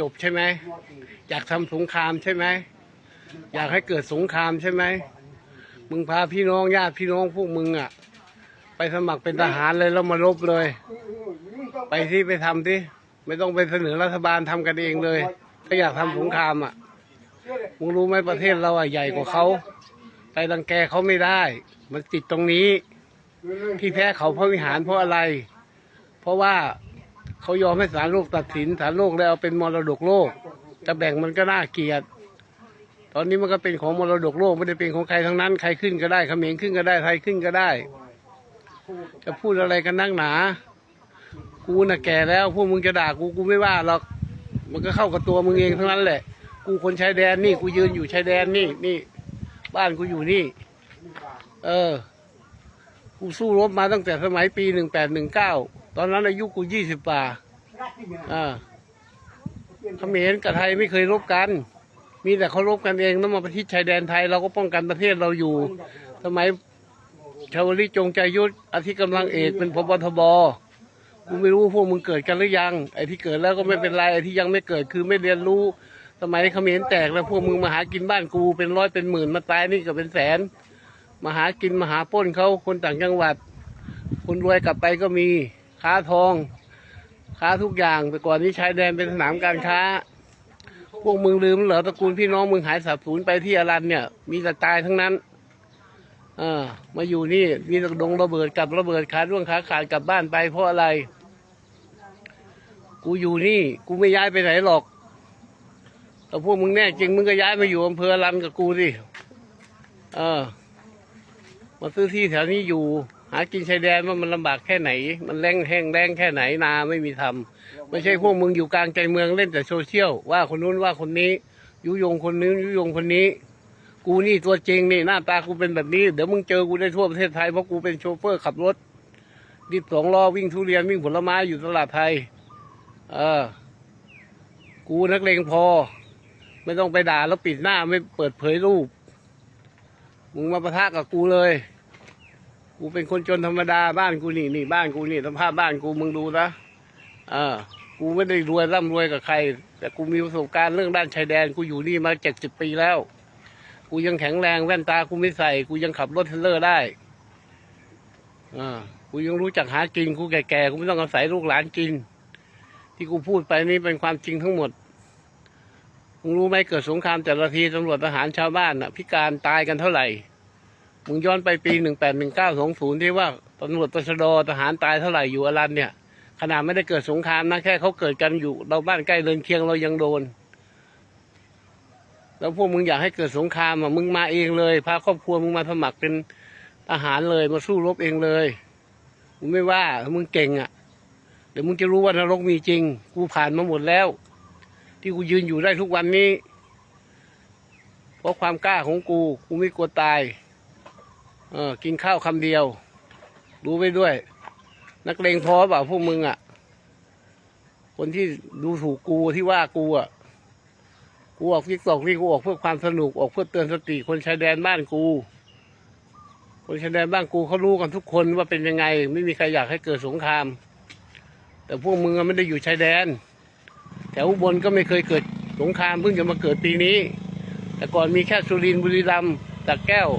จบใช่ไหมอยากทำสงครามใช่ไหมอยากให้เกิดสงครามใช่ไหมมึงพาพี่น้องญาติพี่น้องพวกมึงอะ ไปสมัครเป็นทหารเลยแล้วมารบเลย ไปที่ไปทำที่ไม่ต้องไปเสนอรัฐบาลทำกันเองเลย ถ้าอยากทำสงครามอะมึงรู้ไหมประเทศเราอะใหญ่กว่าเขาไปรังแกเขาไม่ได้ มันติดตรงนี้ ที่แพ้เขาเพราะวิหารเพราะอะไร เพราะว่า เขายอมให้ศาลโลกตัดสินศาลโลกแล้วเอาเป็นมรดกโลก จะแบ่งมันก็น่าเกลียด ตอนนี้มันก็เป็นของมรดกโลกไม่ได้เป็นของใครทั้งนั้น ใครขึ้นก็ได้เขมรขึ้นก็ได้ไทยขึ้นก็ได้ จะพูดอะไรกันนักหนา กูน่ะแก่แล้วพวกมึงจะด่ากูกูไม่ว่าหรอกมันก็เข้ากับตัวมึงเองทั้งนั้นแหละ กูคนชายแดนนี่กูยืนอยู่ชายแดนนี่นี่ บ้านกูอยู่นี่ เออ กูสู้รบมาตั้งแต่สมัยปีหนึ่งแปดหนึ่งเก้า ตอนนั้นอายุกูยี่สิบป่าอ่าเขมรกับไทยไม่เคยรบกัน มีแต่เขารบกันเองแล้วมาประทิศชายแดนไทยเราก็ป้องกันประเทศเราอยู่สมัยชาวลิจงใจยุทธอาทิตย์กำลังเอกเป็นพบทบกูไม่รู้พวกมึงเกิดกันหรือยัง ไอ้ที่เกิดแล้วก็ไม่เป็นไรไอ้ที่ยังไม่เกิดคือไม่เรียนรู้ สมัยเขมรแตกแล้วพวกมึงมาหากินบ้านกูเป็นร้อยเป็นหมื่นมาตายนี่ก็เป็นแสน มาหากินมาหาปล้นเขาคนต่างจังหวัด คนรวยกลับไปก็มี ค้าทอง ค้าทุกอย่างแต่ก่อนนี้ชายแดนเป็นสนามการค้า พวกมึงลืมเหรอตระกูลพี่น้องมึงหายสับสูญไปที่อารันเนี่ย มีแต่ตายทั้งนั้นเออมาอยู่นี่มีแต่ดงระเบิดกับระเบิดขาดร่วงขาขาดกลับบ้านไปเพราะอะไร กูอยู่นี่ กูไม่ย้ายไปไหนหรอกแต่พวกมึงแน่จริงมึงก็ย้ายมาอยู่อำเภออารันกับกูสิเออ มาซื้อที่แถวนี้อยู่ากินชายแดนว่ามันลำบากแค่ไหน มันแรงแห้งแรงแค่ไหนนาไม่มีทำไม่ใช่พวกมึงอยู่กลางใจเมืองเล่นแต่โซเชียลว่าคนนู้นว่าคนนี้ ยุยงคนนู้นยุยงคนนี้ กูนี่ตัวจริงนี่หน้าตากูเป็นแบบนี้ เดี๋ยวมึงเจอกูได้ทั่วประเทศไทยเพราะกูเป็นโชเฟอร์ขับรถดิบสองล้อวิ่งทุเรียนวิ่งผลไม้อยู่ตลาดไทย เออ กูนักเลงพอ ไม่ต้องไปด่าแล้วปิดหน้าไม่เปิดเผยรูป มึงมาปะทะกับกูเลย กูเป็นคนจนธรรมดาบ้านกูนี่นี่บ้านกูนี่สภาพบ้านกูมึงดูนะเออกูไม่ได้รวยร่ำรวยกับใคร แต่กูมีประสบการณ์เรื่องด้านชายแดนกูอยู่นี่มาเจ็ดสิบปีแล้ว กูยังแข็งแรงแว่นตากูไม่ใส่กูยังขับรถเทรลเลอร์ได้อ่ากูยังรู้จักหากินกูแก่ๆกูไม่ต้องอาศัยลูกหลานกิน ที่กูพูดไปนี่เป็นความจริงทั้งหมดมึงรู้ไหมเกิดสงครามแต่ละทีตำรวจทหารชาวบ้านน่ะ พิการตายกันเท่าไหร่ มึงย้อนไปปีหนึ่งแปดหนึ่งเก้าสองศูนย์ที่ว่าตำรวจตชดทหารตายเท่าไหร่อยู่อรันเนี่ย ขนาดไม่ได้เกิดสงครามนะแค่เขาเกิดกันอยู่ เราบ้านใกล้เรือนเคียงเรายังโดน แล้วพวกมึงอยากให้เกิดสงครามอะมึงมาเองเลยพาครอบครัวมึงมาสมัครเป็นทหารเลยมาสู้รบเองเลยมึงไม่ว่ามึงเก่งอะเดี๋ยวมึงจะรู้ว่านรกมีจริง กูผ่านมาหมดแล้ว ที่กูยืนอยู่ได้ทุกวันนี้ เพราะความกล้าของกู กูไม่กลัวตาย เออ กินข้าวคำเดียว รู้ไปด้วย นักเลงพอเปล่าพวกมึงอะ คนที่ดูถูกกูที่ว่ากูอะ กูออกทิกตอกนี่กูออกเพื่อความสนุกออกเพื่อเตือนสติคนชายแดนบ้านกู คนชายแดนบ้านกูเขารู้กันทุกคนว่าเป็นยังไง ไม่มีใครอยากให้เกิดสงคราม แต่พวกมึงไม่ได้อยู่ชายแดนแถวอุบลก็ไม่เคยเกิดสงครามเพิ่งจะมาเกิดปีนี้ แต่ก่อนมีแค่สุรินทร์บุรีรัมย์ตะแก้ว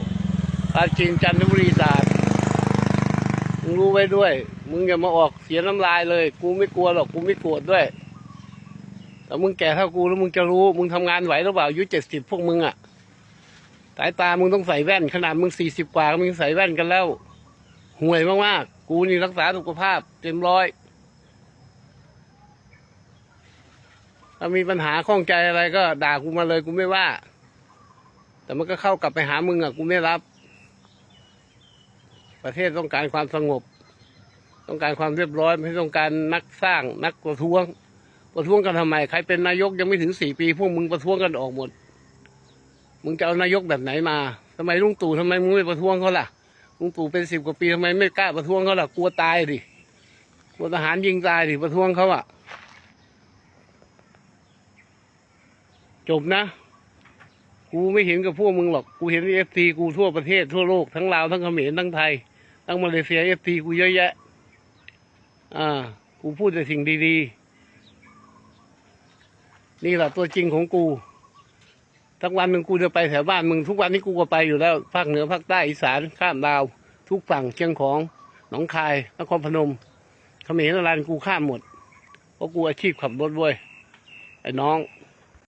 ปาจีนจันทบุรีตราดมึงรู้ไว้ด้วย มึงอย่ามาออกเสียน้ำลายเลย กูไม่กลัวหรอก กูไม่โกรธด้วย แต่มึงแก่เท่ากูแล้วมึงจะรู้ มึงทำงานไหวหรือเปล่าอายุเจ็ดสิบพวกมึงอะสายตามึงต้องใส่แว่น ขนาดมึงสี่สิบกว่ามึงใส่แว่นกันแล้ว ห่วยมากๆ กูนี่รักษาสุขภาพ เต็มร้อยถ้ามีปัญหาข้องใจอะไรก็ด่ากูมาเลยกูไม่ว่า แต่มันก็เข้ากลับไปหามึงอะกูไม่รับ ประเทศต้องการความสงบ ต้องการความเรียบร้อย ไม่ต้องการนักสร้างนักประท้วง ประท้วงกันทำไม ใครเป็นนายกยังไม่ถึงสี่ปี พวกมึงประท้วงกันออกหมด มึงจะเอานายกแบบไหนมาทำไมลุงตู่ทำไมมึงไม่ประท้วงเขาล่ะลุงตู่เป็นสิบกว่าปีทำไมไม่กล้าประท้วงเขาล่ะกลัวตายดิกลัวทหารยิงตายดิประท้วงเขาอะจบนะ กูไม่เห็นกับพวกมึงหรอก กูเห็นเอฟซีกูทั่วประเทศทั่วโลกทั้งลาวทั้งเขมรทั้งไทย ทั้งมาเลเซียเอฟซีกูเยอะแยะ อ่า กูพูดแต่สิ่งดีๆ นี่แหละตัวจริงของกูทั้งวันหนึ่งกูจะไปแถวบ้านมึงทุกวันนี้กูก็ไปอยู่แล้วภาคเหนือภาคใต้อีสานข้ามดาว ทุกฝั่งเชียงของหนองคายนครพนมเขมรนราธิกูข้ามหมดเพราะกูอาชีพขับรถเว้ยไอ้น้อง